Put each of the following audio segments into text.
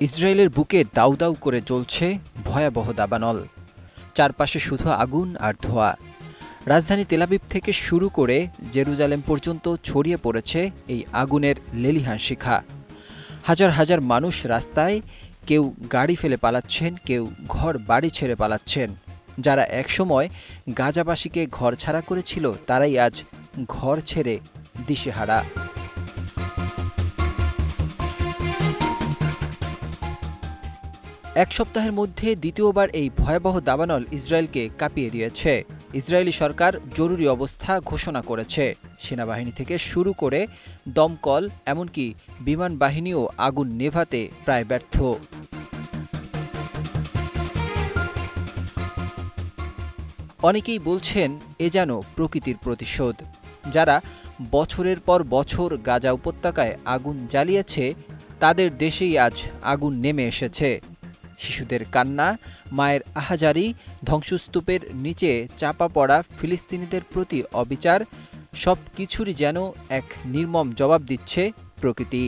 ইসরায়েলের বুকে দাউ দাউ করে জ্বলছে ভয়াবহ দাবানল। চারপাশে শুধু আগুন আর ধোঁয়া। রাজধানী তেলাবিব থেকে শুরু করে জেরুজালেম পর্যন্ত ছড়িয়ে পড়েছে এই আগুনের লেলিহান শিখা। হাজার হাজার মানুষ রাস্তায় কেউ গাড়ি ফেলে পালাচ্ছেন, কেউ ঘর বাড়ি ছেড়ে পালাচ্ছেন। যারা একসময় গাজাবাসীকে ঘর ছাড়া করেছিল, তারাই আজ ঘর ছেড়ে দিশেহারা। এক সপ্তাহের মধ্যে দ্বিতীয়বার এই ভয়াবহ দাবানল ইসরায়েলকে কাঁপিয়ে দিয়েছে। ইসরায়েলি সরকার জরুরি অবস্থা ঘোষণা করেছে। সেনাবাহিনী থেকে শুরু করে দমকল, এমনকি বিমান বাহিনীও আগুন নেভাতে প্রায় ব্যর্থ। অনেকেই বলছেন, এ যেন প্রকৃতির প্রতিশোধ। যারা বছরের পর বছর গাজা উপত্যকায় আগুন জ্বালিয়েছে, তাদের দেশেই আজ আগুন নেমে এসেছে। শিশুদের কান্না, মায়ের আহাজারি, ধ্বংসস্তূপের নিচে চাপা পড়া ফিলিস্তিনিদের প্রতি অবিচার সব কিছুরই যেন এক নির্মম জবাব দিচ্ছে প্রকৃতি।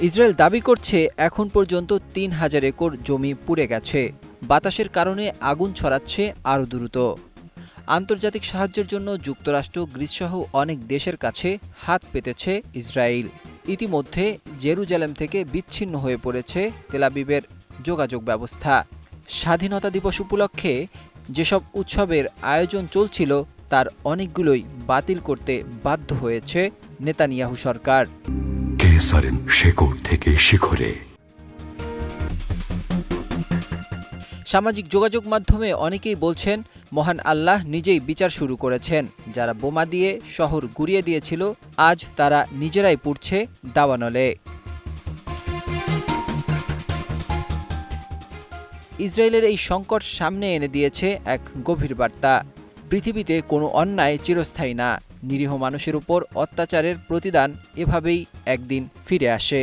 ইসরায়েল দাবি করছে, এখন পর্যন্ত তিন হাজার একর জমি পুড়ে গেছে। বাতাসের কারণে আগুন ছড়াচ্ছে আরও দ্রুত। আন্তর্জাতিক সাহায্যের জন্য যুক্তরাষ্ট্র, গ্রিসসহ অনেক দেশের কাছে হাত পেতেছে ইসরায়েল। ইতিমধ্যে জেরুজালেম থেকে বিচ্ছিন্ন হয়ে পড়েছে তেলাবিবের যোগাযোগ ব্যবস্থা। স্বাধীনতা দিবস উপলক্ষে যেসব উৎসবের আয়োজন চলছিল, তার অনেকগুলোই বাতিল করতে বাধ্য হয়েছে নেতানিয়াহু সরকার। শেকড় থেকে শিখরে। সামাজিক যোগাযোগ মাধ্যমে অনেকেই বলছেন, মহান আল্লাহ নিজেই বিচার শুরু করেছেন। যারা বোমা দিয়ে শহর গুড়িয়ে দিয়েছিল, আজ তারা নিজেরাই পুড়ছে দাবানলে। ইসরায়েলের এই সংকট সামনে এনে দিয়েছে এক গভীর বার্তা। পৃথিবীতে কোনো অন্যায় চিরস্থায়ী না। নিরীহ মানুষের উপর অত্যাচারের প্রতিদান এভাবেই একদিন ফিরে আসে।